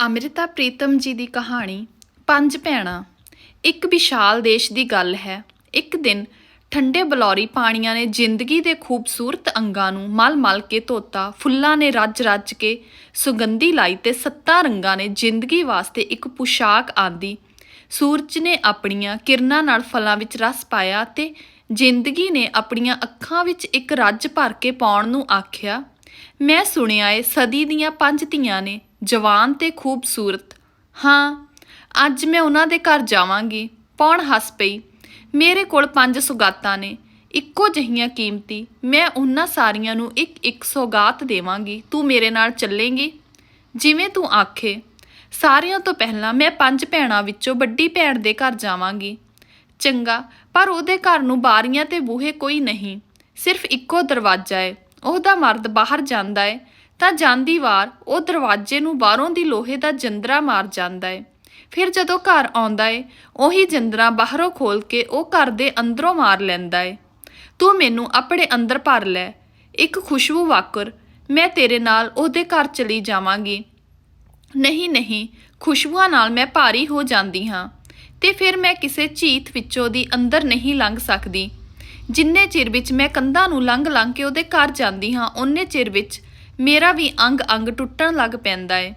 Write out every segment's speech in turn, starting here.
ਅੰਮ੍ਰਿਤਾ ਪ੍ਰੀਤਮ ਜੀ ਦੀ ਕਹਾਣੀ, ਪੰਜ ਭੈਣਾਂ। ਇੱਕ ਵਿਸ਼ਾਲ ਦੇਸ਼ ਦੀ ਗੱਲ ਹੈ। ਇੱਕ ਦਿਨ ਠੰਡੇ ਬਲੌਰੀ ਪਾਣੀਆਂ ਨੇ ਜ਼ਿੰਦਗੀ ਦੇ ਖੂਬਸੂਰਤ ਅੰਗਾਂ ਨੂੰ ਮਲ-ਮਲ ਕੇ ਧੋਤਾ। ਫੁੱਲਾਂ ਨੇ ਰੱਜ-ਰੱਜ ਕੇ ਸੁਗੰਧੀ ਲਾਈ ਤੇ ਸੱਤਾ ਰੰਗਾਂ ਨੇ ਜ਼ਿੰਦਗੀ ਵਾਸਤੇ ਇੱਕ ਪੁਸ਼ਾਕ ਆਂਦੀ। ਸੂਰਜ ਨੇ ਆਪਣੀਆਂ ਕਿਰਨਾਂ ਨਾਲ ਫਲਾਂ ਵਿੱਚ ਰਸ ਪਾਇਆ ਤੇ ਜ਼ਿੰਦਗੀ ਨੇ ਆਪਣੀਆਂ ਅੱਖਾਂ ਵਿੱਚ ਇੱਕ ਰੱਜ ਭਰ ਕੇ ਪਾਉਣ ਨੂੰ ਆਖਿਆ ਮੈਂ ਸੁਣਿਆ ਏ ਸਦੀ ਦੀਆਂ ਪੰਜ ਧੀਆਂ ਨੇ, ਜਵਾਨ ਤੇ ਖੂਬਸੂਰਤ। ਹਾਂ, ਅੱਜ ਮੈਂ ਉਹਨਾਂ ਦੇ ਘਰ ਜਾਵਾਂਗੀ। ਪੌਣ ਹੱਸ ਪਈ। ਮੇਰੇ ਕੋਲ ਪੰਜ ਸੁਗਾਤਾਂ ਨੇ। ਇੱਕੋ ਜਿਹੀਆਂ ਕੀਮਤੀ। ਮੈਂ ਉਹਨਾਂ ਸਾਰੀਆਂ ਨੂੰ ਇੱਕ ਇੱਕ ਸੌਗਾਤ ਦੇਵਾਂਗੀ। ਤੂੰ ਮੇਰੇ ਨਾਲ ਚੱਲੇਂਗੀ? ਜਿਵੇਂ ਤੂੰ ਆਖੇ। ਸਾਰਿਆਂ ਤੋਂ ਪਹਿਲਾਂ ਮੈਂ ਪੰਜ ਭੈਣਾਂ ਵਿੱਚੋਂ ਵੱਡੀ ਭੈਣ ਦੇ ਘਰ ਜਾਵਾਂਗੀ। ਚੰਗਾ, ਪਰ ਉਹਦੇ ਘਰ ਨੂੰ ਬਾਰੀਆਂ ਤੇ ਬੂਹੇ ਕੋਈ ਨਹੀਂ। ਸਿਰਫ ਇੱਕੋ ਦਰਵਾਜ਼ਾ ਹੈ ਉਹਦਾ ਮਰਦ ਬਾਹਰ ਜਾਂਦਾ ਏ, ਤਾਂ ਜਾਂਦੀ ਵਾਰ ਉਹ ਦਰਵਾਜ਼ੇ ਨੂੰ ਬਾਹਰੋਂ ਦੀ ਲੋਹੇ ਦਾ ਜੰਦਰਾ ਮਾਰ ਜਾਂਦਾ ਏ। ਫਿਰ ਜਦੋਂ ਘਰ ਆਉਂਦਾ ਏ, ਉਹੀ ਜੰਦਰਾ ਬਾਹਰੋਂ ਖੋਲ ਕੇ ਉਹ ਘਰ ਦੇ ਅੰਦਰੋਂ ਮਾਰ ਲੈਂਦਾ ਏ। ਤੂੰ ਮੈਨੂੰ ਆਪਣੇ ਅੰਦਰ ਭਰ ਲੈ, ਇੱਕ ਖੁਸ਼ਬੂ ਵਾਕਰ, ਮੈਂ ਤੇਰੇ ਨਾਲ ਉਹਦੇ ਘਰ ਚਲੀ ਜਾਵਾਂਗੀ। ਨਹੀਂ ਨਹੀਂ, ਖੁਸ਼ਬੂਆਂ ਨਾਲ ਮੈਂ ਭਾਰੀ ਹੋ ਜਾਂਦੀ ਹਾਂ, ਤੇ ਫਿਰ ਮੈਂ ਕਿਸੇ ਚੀਤ ਵਿੱਚੋਂ ਦੀ ਅੰਦਰ ਨਹੀਂ ਲੰਘ ਸਕਦੀ। ਜਿੰਨੇ ਚਿਰ ਵਿੱਚ ਮੈਂ ਕੰਧਾਂ ਨੂੰ ਲੰਘ ਲੰਘ ਕੇ ਉਹਦੇ ਘਰ ਜਾਂਦੀ ਹਾਂ ਓਨੇ ਚਿਰ ਵਿੱਚ ਮੇਰਾ ਵੀ ਅੰਗ ਅੰਗ ਟੁੱਟਣ ਲੱਗ ਪੈਂਦਾ ਏ।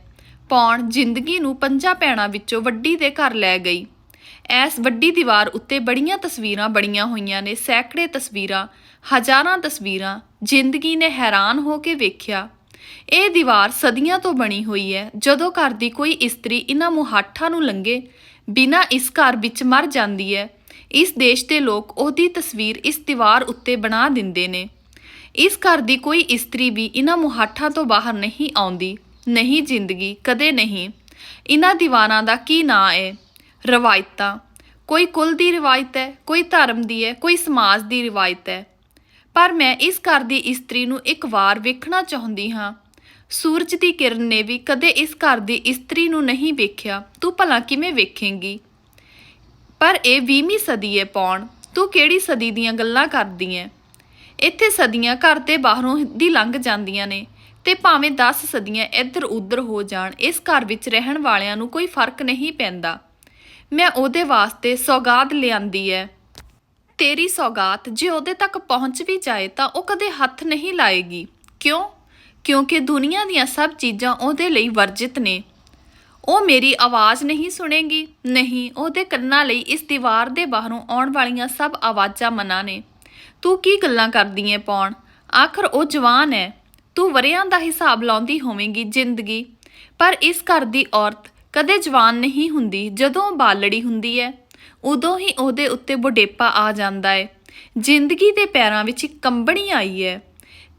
ਪੌਣ ਜ਼ਿੰਦਗੀ ਨੂੰ ਪੰਜਾਂ ਭੈਣਾਂ ਵਿੱਚੋਂ ਵੱਡੀ ਦੇ ਘਰ ਲੈ ਗਈ। ਐਸ ਵੱਡੀ ਦੀਵਾਰ ਉੱਤੇ ਬੜੀਆਂ ਤਸਵੀਰਾਂ ਬੜੀਆਂ ਹੋਈਆਂ ਨੇ, ਸੈਂਕੜੇ ਤਸਵੀਰਾਂ, ਹਜ਼ਾਰਾਂ ਤਸਵੀਰਾਂ, ਜ਼ਿੰਦਗੀ ਨੇ ਹੈਰਾਨ ਹੋ ਕੇ ਵੇਖਿਆ। ਇਹ ਦੀਵਾਰ ਸਦੀਆਂ ਤੋਂ ਬਣੀ ਹੋਈ ਹੈ। ਜਦੋਂ ਘਰ ਦੀ ਕੋਈ ਇਸਤਰੀ ਇਹਨਾਂ ਮੁਹਾਠਾਂ ਨੂੰ ਲੰਗੇ ਬਿਨਾਂ ਇਸ ਘਰ ਵਿੱਚ ਮਰ ਜਾਂਦੀ ਹੈ ਇਸ ਦੇਸ਼ ਦੇ ਲੋਕ ਉਹਦੀ ਤਸਵੀਰ ਇਸ ਦੀਵਾਰ ਉੱਤੇ ਬਣਾ ਦਿੰਦੇ ਨੇ। ਇਸ ਘਰ ਦੀ ਕੋਈ ਇਸਤਰੀ ਵੀ ਇਹਨਾਂ ਮੁਹਾਠਾਂ ਤੋਂ ਬਾਹਰ ਨਹੀਂ ਆਉਂਦੀ, ਨਹੀਂ ਜ਼ਿੰਦਗੀ, ਕਦੇ ਨਹੀਂ। ਇਹਨਾਂ ਦੀਵਾਰਾਂ ਦਾ ਕੀ ਨਾਂ ਹੈ ਰਵਾਇਤਾਂ। ਕੋਈ ਕੁਲ ਦੀ ਰਵਾਇਤ ਹੈ, ਕੋਈ ਧਰਮ ਦੀ ਹੈ, ਕੋਈ ਸਮਾਜ ਦੀ ਰਵਾਇਤ ਹੈ। ਪਰ ਮੈਂ ਇਸ ਘਰ ਦੀ ਇਸਤਰੀ ਨੂੰ ਇੱਕ ਵਾਰ ਵੇਖਣਾ ਚਾਹੁੰਦੀ ਹਾਂ। ਸੂਰਜ ਦੀ ਕਿਰਨ ਨੇ ਵੀ ਕਦੇ ਇਸ ਘਰ ਦੀ ਇਸਤਰੀ ਨੂੰ ਨਹੀਂ ਵੇਖਿਆ। ਤੂੰ ਭਲਾ ਕਿਵੇਂ ਵੇਖੇਂਗੀ? ਪਰ ਇਹ 20ਵੀਂ ਸਦੀ ਹੈ ਪੌਣ। ਤੂੰ ਕਿਹੜੀ ਸਦੀ ਦੀਆਂ ਗੱਲਾਂ ਕਰਦੀ ਐ ਇੱਥੇ ਸਦੀਆਂ ਘਰ ਦੇ ਬਾਹਰੋਂ ਦੀ ਲੰਘ ਜਾਂਦੀਆਂ ਨੇ ਤੇ ਭਾਵੇਂ 10 ਸਦੀਆਂ ਇੱਧਰ ਉੱਧਰ ਹੋ ਜਾਣ, ਇਸ ਘਰ ਵਿੱਚ ਰਹਿਣ ਵਾਲਿਆਂ ਨੂੰ ਕੋਈ ਫ਼ਰਕ ਨਹੀਂ ਪੈਂਦਾ। ਮੈਂ ਉਹਦੇ ਵਾਸਤੇ ਸੌਗਾਤ ਲਿਆਂਦੀ ਐ ਤੇਰੀ ਸੌਗਾਤ ਜੇ ਉਹਦੇ ਤੱਕ ਪਹੁੰਚ ਵੀ ਜਾਏ ਤਾਂ ਉਹ ਕਦੇ ਹੱਥ ਨਹੀਂ ਲਾਏਗੀ। ਕਿਉਂ? ਕਿਉਂਕਿ ਦੁਨੀਆ ਦੀਆਂ ਸਭ ਚੀਜ਼ਾਂ ਉਹਦੇ ਲਈ ਵਰਜਿਤ ਨੇ। ਉਹ ਮੇਰੀ ਆਵਾਜ਼ ਨਹੀਂ ਸੁਣੇਗੀ। ਨਹੀਂ, ਉਹਦੇ ਕੰਨਾਂ ਲਈ ਇਸ ਦੀਵਾਰ ਦੇ ਬਾਹਰੋਂ ਆਉਣ ਵਾਲੀਆਂ ਸਭ ਆਵਾਜ਼ਾਂ ਮਨਾ ਨੇ। ਤੂੰ ਕੀ ਗੱਲਾਂ ਕਰਦੀ ਏ ਪੌਣ? ਆਖਰ ਉਹ ਜਵਾਨ ਹੈ ਤੂੰ ਵਰਿਆਂ ਦਾ ਹਿਸਾਬ ਲਾਉਂਦੀ ਹੋਵੇਂਗੀ ਜ਼ਿੰਦਗੀ। ਪਰ ਇਸ ਘਰ ਦੀ ਔਰਤ ਕਦੇ ਜਵਾਨ ਨਹੀਂ ਹੁੰਦੀ, ਜਦੋਂ ਬਾਲੜੀ ਹੁੰਦੀ ਹੈ ਉਦੋਂ ਹੀ ਉਹਦੇ ਉੱਤੇ ਬੁਢੇਪਾ ਆ ਜਾਂਦਾ ਹੈ ਜ਼ਿੰਦਗੀ ਦੇ ਪੈਰਾਂ ਵਿੱਚ ਕੰਬਣੀ ਆਈ ਹੈ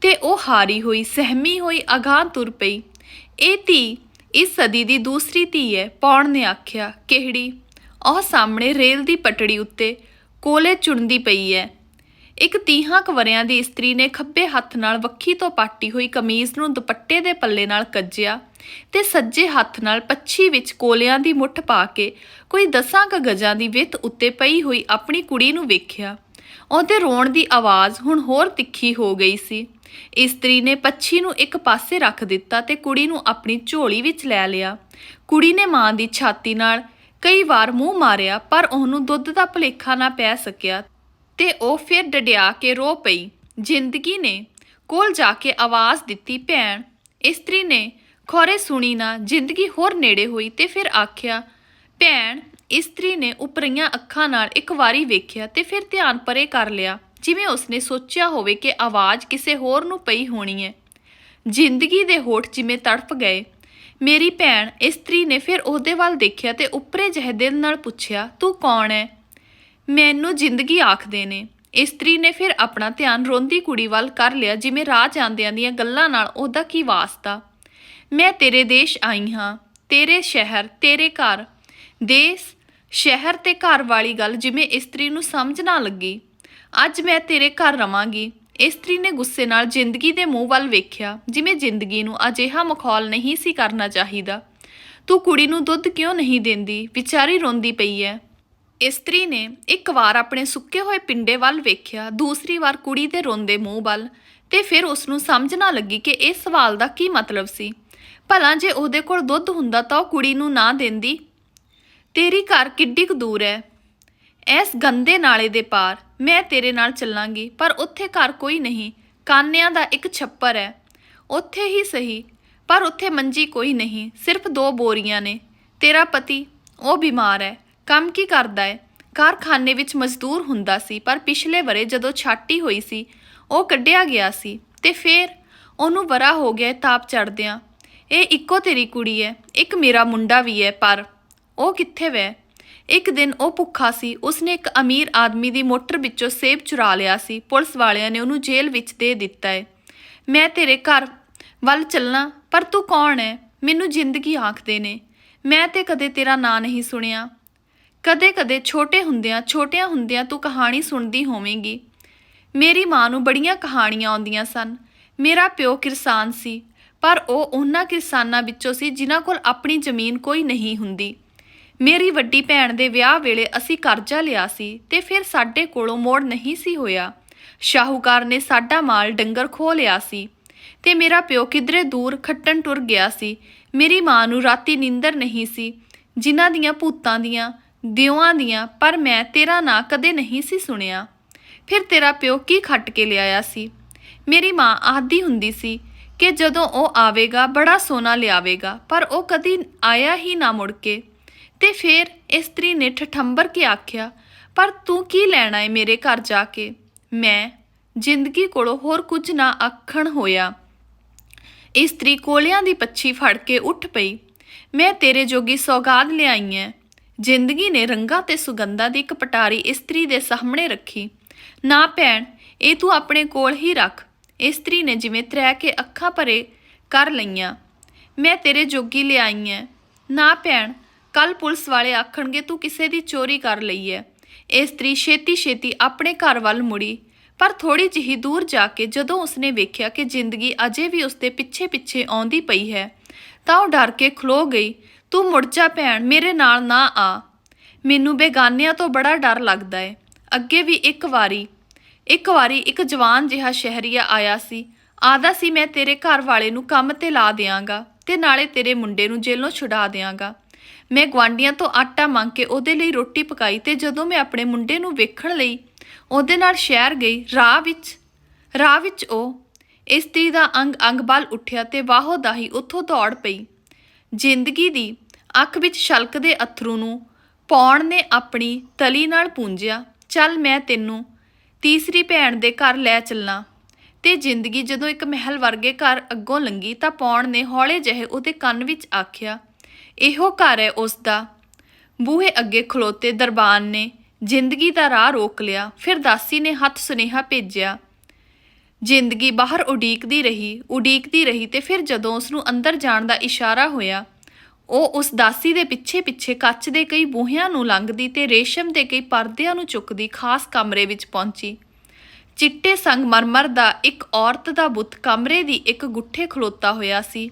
ਤੇ ਉਹ ਹਾਰੀ ਹੋਈ, ਸਹਿਮੀ ਹੋਈ, ਅਗਾਂਹ ਤੁਰ ਪਈ। ਇਹ ਧੀ ਇਸ ਸਦੀ ਦੀ ਦੂਸਰੀ ਧੀ ਹੈ। ਪੌਣ ਨੇ ਆਖਿਆ, ਕਿਹੜੀ? ਉਹ ਸਾਹਮਣੇ ਰੇਲ ਦੀ ਪਟੜੀ ਉੱਤੇ ਕੋਲੇ ਚੁਣਦੀ ਪਈ ਹੈ। ਇੱਕ ਤੀਹਾਂ ਕਵਰਿਆਂ ਦੀ ਇਸਤਰੀ ਨੇ ਖੱਬੇ ਹੱਥ ਨਾਲ ਵੱਖੀ ਤੋਂ ਪਾਟੀ ਹੋਈ ਕਮੀਜ਼ ਨੂੰ ਦੁਪੱਟੇ ਦੇ ਪੱਲੇ ਨਾਲ ਕੱਜਿਆ ਤੇ ਸੱਜੇ ਹੱਥ ਨਾਲ ਪੱਛੀ ਵਿੱਚ ਕੋਲਿਆਂ ਦੀ ਮੁੱਠ ਪਾ ਕੇ ਕੋਈ ਦਸਾਂ ਕ ਗਜਾਂ ਦੀ ਵਿੱਥ ਉੱਤੇ ਪਈ ਹੋਈ ਆਪਣੀ ਕੁੜੀ ਨੂੰ ਵੇਖਿਆ। ਉਹਦੇ ਰੋਣ ਦੀ ਆਵਾਜ਼ ਹੁਣ ਹੋਰ ਤਿੱਖੀ ਹੋ ਗਈ ਸੀ। ਇਸਤਰੀ ਨੇ ਪੱਛੀ ਨੂੰ ਇੱਕ ਪਾਸੇ ਰੱਖ ਦਿੱਤਾ ਤੇ ਕੁੜੀ ਨੂੰ ਆਪਣੀ ਝੋਲੀ ਵਿੱਚ ਲੈ ਲਿਆ। ਕੁੜੀ ਨੇ ਮਾਂ ਦੀ ਛਾਤੀ ਨਾਲ ਕਈ ਵਾਰ ਮੂੰਹ ਮਾਰਿਆ, ਪਰ ਉਹਨੂੰ ਦੁੱਧ ਦਾ ਭੁਲੇਖਾ ਨਾ ਪੈ ਸਕਿਆ ਤੇ ਉਹ ਫਿਰ ਡਡਿਆ ਕੇ ਰੋ ਪਈ। ਜ਼ਿੰਦਗੀ ਨੇ ਕੋਲ ਜਾ ਕੇ ਆਵਾਜ਼ ਦਿੱਤੀ, ਭੈਣ। ਇਸਤਰੀ ਨੇ ਖੋਰੇ ਸੁਣੀ ਨਾ, ਜ਼ਿੰਦਗੀ ਹੋਰ ਨੇੜੇ ਹੋਈ ਤੇ ਫਿਰ ਆਖਿਆ, ਭੈਣ ਇਸਤਰੀ ਨੇ ਉਪਰੀਆਂ ਅੱਖਾਂ ਨਾਲ ਇੱਕ ਵਾਰੀ ਵੇਖਿਆ ਤੇ ਫਿਰ ਧਿਆਨ ਪਰੇ ਕਰ ਲਿਆ, ਜਿਵੇਂ ਉਸਨੇ ਸੋਚਿਆ ਹੋਵੇ ਕਿ ਆਵਾਜ਼ ਕਿਸੇ ਹੋਰ ਨੂੰ ਪਈ ਹੋਣੀ ਹੈ ਜ਼ਿੰਦਗੀ ਦੇ ਹੋਠ ਜਿਵੇਂ ਤੜਫ ਗਏ। ਮੇਰੀ ਭੈਣ ਇਸਤਰੀ ਨੇ ਫਿਰ ਉਹਦੇ ਵੱਲ ਦੇਖਿਆ ਤੇ ਉੱਪਰੇ ਜਿਹੇ ਦਿਲ ਨਾਲ ਪੁੱਛਿਆ, ਤੂੰ ਕੌਣ ਹੈ ਮੈਨੂੰ ਜ਼ਿੰਦਗੀ ਆਖਦੇ ਨੇ। ਇਸਤਰੀ ਨੇ ਫਿਰ ਆਪਣਾ ਧਿਆਨ ਰੋਂਦੀ ਕੁੜੀ ਵੱਲ ਕਰ ਲਿਆ, ਜਿਵੇਂ ਰਾਹ ਜਾਂਦਿਆਂ ਦੀਆਂ ਗੱਲਾਂ ਨਾਲ ਉਹਦਾ ਕੀ ਵਾਸਤਾ। ਮੈਂ ਤੇਰੇ ਦੇਸ਼ ਆਈ ਹਾਂ, ਤੇਰੇ ਸ਼ਹਿਰ, ਤੇਰੇ ਘਰ, ਦੇਸ਼ ਸ਼ਹਿਰ ਤੇ ਘਰ ਵਾਲੀ ਗੱਲ ਜਿਵੇਂ ਇਸਤਰੀ ਨੂੰ ਸਮਝ ਨਾ ਲੱਗੀ। ਅੱਜ ਮੈਂ ਤੇਰੇ ਘਰ ਰਵਾਂਗੀ। ਇਸਤਰੀ ਨੇ ਗੁੱਸੇ ਨਾਲ ਜ਼ਿੰਦਗੀ ਦੇ ਮੂੰਹ ਵੱਲ ਵੇਖਿਆ, ਜਿਵੇਂ ਜ਼ਿੰਦਗੀ ਨੂੰ ਅਜਿਹਾ ਮਖੌਲ ਨਹੀਂ ਸੀ ਕਰਨਾ ਚਾਹੀਦਾ। ਤੂੰ ਕੁੜੀ ਨੂੰ ਦੁੱਧ ਕਿਉਂ ਨਹੀਂ ਦਿੰਦੀ? ਵਿਚਾਰੀ ਰੋਂਦੀ ਪਈ ਐ। ਇਸਤਰੀ ਨੇ ਇੱਕ ਵਾਰ ਆਪਣੇ ਸੁੱਕੇ ਹੋਏ ਪਿੰਡੇ ਵੱਲ ਵੇਖਿਆ, ਦੂਸਰੀ ਵਾਰ ਕੁੜੀ ਦੇ ਰੋਂਦੇ ਮੂੰਹ ਵੱਲ। ਤੇ ਫਿਰ ਉਸ ਨੂੰ ਸਮਝ ਨਾ ਲੱਗੀ ਕਿ ਇਸ ਸਵਾਲ ਦਾ ਕੀ ਮਤਲਬ ਸੀ। ਭਲਾ ਜੇ ਉਹਦੇ ਕੋਲ ਦੁੱਧ ਹੁੰਦਾ ਤਾਂ ਉਹ ਕੁੜੀ ਨੂੰ ਨਾ ਦਿੰਦੀ। ਤੇਰੀ ਘਰ ਕਿੱਡੀ ਕੁ ਦੂਰ ਹੈ ਇਸ ਗੰਦੇ ਨਾਲੇ ਦੇ ਪਾਰ ਮੈਂ ਤੇਰੇ ਨਾਲ ਚੱਲਾਂਗੀ, ਪਰ ਉੱਥੇ ਘਰ ਕੋਈ ਨਹੀਂ। ਕਾਨਿਆਂ ਦਾ ਇੱਕ ਛੱਪਰ ਹੈ ਉੱਥੇ ਹੀ ਸਹੀ, ਪਰ ਉੱਥੇ ਮੰਜੀ ਕੋਈ ਨਹੀਂ, ਸਿਰਫ ਦੋ ਬੋਰੀਆਂ ਨੇ। ਤੇਰਾ ਪਤੀ, ਉਹ ਬਿਮਾਰ ਹੈ ਕੰਮ ਕੀ ਕਰਦਾ ਹੈ ਕਾਰਖਾਨੇ ਵਿੱਚ ਮਜ਼ਦੂਰ ਹੁੰਦਾ ਸੀ, ਪਰ ਪਿਛਲੇ ਵਰੇ ਜਦੋਂ ਛਾਟੀ ਹੋਈ ਸੀ, ਉਹ ਕੱਢਿਆ ਗਿਆ ਸੀ ਤੇ ਫੇਰ ਉਹਨੂੰ ਵਰਾ ਹੋ ਗਿਆ ਤਾਪ ਚੜਦਿਆਂ ਇਹ ਇੱਕੋ ਤੇਰੀ ਕੁੜੀ ਹੈ ਇੱਕ ਮੇਰਾ ਮੁੰਡਾ ਵੀ ਹੈ ਪਰ ਉਹ ਕਿੱਥੇ ਵੈ? ਇੱਕ ਦਿਨ ਉਹ ਭੁੱਖਾ ਸੀ, ਉਸਨੇ ਇੱਕ ਅਮੀਰ ਆਦਮੀ ਦੀ ਮੋਟਰ ਵਿੱਚੋਂ ਸੇਬ ਚੁਰਾ ਲਿਆ ਸੀ, ਪੁਲਿਸ ਵਾਲਿਆਂ ਨੇ ਉਹਨੂੰ ਜੇਲ੍ਹ ਵਿੱਚ ਦੇ ਦਿੱਤਾ ਹੈ ਮੈਂ ਤੇਰੇ ਘਰ ਵੱਲ ਚੱਲਣਾ, ਪਰ ਤੂੰ ਕੌਣ ਹੈ ਮੈਨੂੰ ਜ਼ਿੰਦਗੀ ਆਖਦੇ ਨੇ। ਮੈਂ ਤੇ ਕਦੇ ਤੇਰਾ ਨਾਂ ਨਹੀਂ ਸੁਣਿਆ। ਕਦੇ-ਕਦੇ ਛੋਟੇ ਹੁੰਦਿਆਂ, ਛੋਟਿਆਂ ਹੁੰਦਿਆਂ ਤੂੰ ਕਹਾਣੀ ਸੁਣਦੀ ਹੋਵੇਂਗੀ। ਮੇਰੀ ਮਾਂ ਨੂੰ ਬੜੀਆਂ ਕਹਾਣੀਆਂ ਆਉਂਦੀਆਂ ਸਨ। ਮੇਰਾ ਪਿਓ ਕਿਸਾਨ ਸੀ, ਪਰ ਉਹ ਉਹਨਾਂ ਕਿਸਾਨਾਂ ਵਿੱਚੋਂ ਸੀ ਜਿਨ੍ਹਾਂ ਕੋਲ ਆਪਣੀ ਜ਼ਮੀਨ ਕੋਈ ਨਹੀਂ ਹੁੰਦੀ। ਮੇਰੀ ਵੱਡੀ ਭੈਣ ਦੇ ਵਿਆਹ ਵੇਲੇ ਅਸੀਂ ਕਰਜ਼ਾ ਲਿਆ ਸੀ ਤੇ ਫਿਰ ਸਾਡੇ ਕੋਲੋਂ ਮੋੜ ਨਹੀਂ ਸੀ ਹੋਇਆ। ਸ਼ਾਹੂਕਾਰ ਨੇ ਸਾਡਾ ਮਾਲ ਡੰਗਰ ਖੋਹ ਲਿਆ ਸੀ ਤੇ ਮੇਰਾ ਪਿਓ ਕਿਧਰੇ ਦੂਰ ਖੱਟਣ ਟੁਰ ਗਿਆ ਸੀ। ਮੇਰੀ ਮਾਂ ਨੂੰ ਰਾਤੀ ਨੀਂਦਰ ਨਹੀਂ ਸੀ, ਜਿਨ੍ਹਾਂ ਦੀਆਂ ਭੂਤਾਂ ਦੀਆਂ ਦਿਉਆਂ ਦੀਆਂ, ਪਰ ਮੈਂ ਤੇਰਾ ਨਾਂ ਕਦੇ ਨਹੀਂ ਸੀ ਸੁਣਿਆ। ਫਿਰ ਤੇਰਾ ਪਿਓ ਕੀ ਖੱਟ ਕੇ ਲਿਆਇਆ ਸੀ? ਮੇਰੀ ਮਾਂ ਆਖਦੀ ਹੁੰਦੀ ਸੀ ਕਿ ਜਦੋਂ ਉਹ ਆਵੇਗਾ, ਬੜਾ ਸੋਨਾ ਲਿਆਵੇਗਾ, ਪਰ ਉਹ ਕਦੀ ਆਇਆ ਹੀ ਨਾ ਮੁੜ ਕੇ। ਤੇ ਫਿਰ ਇਸਤਰੀ ਨੇ ਠਠੰਬਰ ਕੇ ਆਖਿਆ, ਪਰ ਤੂੰ ਕੀ ਲੈਣਾ ਏ ਮੇਰੇ ਘਰ ਜਾ ਕੇ? ਮੈਂ ਜ਼ਿੰਦਗੀ ਕੋਲੋਂ ਹੋਰ ਕੁਝ ਨਾ ਆਖਣ ਹੋਇਆ ਇਸਤਰੀ ਕੋਲਿਆਂ ਦੀ ਪੱਛੀ ਫੜ ਕੇ ਉੱਠ ਪਈ। ਮੈਂ ਤੇਰੇ ਜੋਗੀ ਸੌਗਾਦ ਲਿਆਈ ਐ। ਜ਼ਿੰਦਗੀ ਨੇ ਰੰਗਾਂ ਤੇ ਸੁਗੰਧਾਂ ਦੀ ਇੱਕ ਪਟਾਰੀ ਇਸਤਰੀ ਦੇ ਸਾਹਮਣੇ ਰੱਖੀ। ਨਾ ਭੈਣ, ਇਹ ਤੂੰ ਆਪਣੇ ਕੋਲ ਹੀ ਰੱਖ। ਇਸਤਰੀ ਨੇ ਜਿਵੇਂ ਤਰੈ ਕੇ ਅੱਖਾਂ ਭਰੇ ਕਰ ਲਈਆਂ। ਮੈਂ ਤੇਰੇ ਜੋਗੀ ਲਿਆਈ ਐ। ਨਾ ਭੈਣ ਕੱਲ ਪੁਲਿਸ ਵਾਲੇ ਆਖਣਗੇ, ਤੂੰ ਕਿਸੇ ਦੀ ਚੋਰੀ ਕਰ ਲਈ ਐ। ਇਸਤਰੀ ਛੇਤੀ ਛੇਤੀ ਆਪਣੇ ਘਰ ਵੱਲ ਮੁੜੀ। ਪਰ ਥੋੜੀ ਜਿਹੀ ਦੂਰ ਜਾ ਕੇ ਜਦੋਂ ਉਸਨੇ ਵੇਖਿਆ ਕਿ ਜ਼ਿੰਦਗੀ ਅਜੇ ਵੀ ਉਸਦੇ ਪਿੱਛੇ ਪਿੱਛੇ ਆਉਂਦੀ ਪਈ ਹੈ, ਤਾਂ ਉਹ ਡਰ ਕੇ ਖਲੋ ਗਈ, ਤੂੰ ਮੁੜ ਜਾ ਭੈਣ, ਮੇਰੇ ਨਾਲ ਨਾ ਆ। ਮੈਨੂੰ ਬੇਗਾਨਿਆਂ ਤੋਂ ਬੜਾ ਡਰ ਲੱਗਦਾ ਏ। ਅੱਗੇ ਵੀ ਇੱਕ ਵਾਰੀ ਇੱਕ ਵਾਰੀ ਇੱਕ ਜਵਾਨ ਜਿਹਾ ਸ਼ਹਿਰੀਆ ਆਇਆ ਸੀ। ਆਦਾ ਸੀ, ਮੈਂ ਤੇਰੇ ਘਰ ਵਾਲੇ ਨੂੰ ਕੰਮ ਤੇ ਲਾ ਦਿਆਂਗਾ ਤੇ ਨਾਲੇ ਤੇਰੇ ਮੁੰਡੇ ਨੂੰ ਜੇਲੋਂ ਛੁਡਾ ਦਿਆਂਗਾ। ਮੈਂ ਗਵਾਂਡੀਆਂ ਤੋਂ ਆਟਾ ਮੰਗ ਕੇ ਉਹਦੇ ਲਈ ਰੋਟੀ ਪਕਾਈ ਤੇ ਜਦੋਂ ਮੈਂ ਆਪਣੇ ਮੁੰਡੇ ਨੂੰ ਵੇਖਣ ਲਈ ਉਹਦੇ ਨਾਲ ਸ਼ਹਿਰ ਗਈ ਰਾਹ ਵਿੱਚ ਰਾਹ ਵਿੱਚ ਉਹ ਇਸਤਰੀ ਦਾ ਅੰਗ ਅੰਗ ਬਲ ਉੱਠਿਆ ਤੇ ਵਾਹੋ ਦਾਹੀ ਉੱਥੋਂ ਦੌੜ ਪਈ। ਜ਼ਿੰਦਗੀ ਦੀ ਅੱਖ ਵਿੱਚ ਛਲਕਦੇ ਅਥਰੂ ਨੂੰ ਪੌਣ ਨੇ ਆਪਣੀ ਤਲੀ ਨਾਲ ਪੂੰਝਿਆ, ਚੱਲ ਮੈਂ ਤੈਨੂੰ ਤੀਸਰੀ ਭੈਣ ਦੇ ਘਰ ਲੈ ਚੱਲਾਂ। ਤੇ ਜ਼ਿੰਦਗੀ ਜਦੋਂ ਇੱਕ ਮਹਿਲ ਵਰਗੇ ਘਰ ਅੱਗੋਂ ਲੰਗੀ ਤਾਂ ਪੌਣ ਨੇ ਹੌਲੇ ਜਿਹੇ ਉਹਦੇ ਕੰਨ ਵਿੱਚ ਆਖਿਆ ਇਹੋ ਘਰ ਹੈ ਉਸ ਦਾ। ਬੂਹੇ ਅੱਗੇ ਖਲੋਤੇ ਦਰਬਾਨ ਨੇ ਜ਼ਿੰਦਗੀ ਦਾ ਰਾਹ ਰੋਕ ਲਿਆ, ਫਿਰ ਦਾਸੀ ਨੇ ਹੱਥ ਸੁਨੇਹਾ ਭੇਜਿਆ। ਜ਼ਿੰਦਗੀ ਬਾਹਰ ਉਡੀਕਦੀ ਰਹੀ ਉਡੀਕਦੀ ਰਹੀ ਤੇ ਫਿਰ ਜਦੋਂ ਉਸ ਨੂੰ ਅੰਦਰ ਜਾਣ ਦਾ ਇਸ਼ਾਰਾ ਹੋਇਆ, ਉਹ ਉਸ ਦਾਸੀ ਦੇ ਪਿੱਛੇ ਪਿੱਛੇ ਕੱਚ ਦੇ ਕਈ ਬੂਹਿਆਂ ਨੂੰ ਲੰਘਦੀ ਤੇ ਰੇਸ਼ਮ ਦੇ ਕਈ ਪਰਦਿਆਂ ਨੂੰ ਚੁੱਕਦੀ ਖਾਸ ਕਮਰੇ ਵਿੱਚ ਪਹੁੰਚੀ। ਚਿੱਟੇ ਸੰਗ ਮਰਮਰ ਦਾ ਇੱਕ ਔਰਤ ਦਾ ਬੁੱਤ ਕਮਰੇ ਦੀ ਇੱਕ ਗੁੱਠੇ ਖਲੋਤਾ ਹੋਇਆ ਸੀ।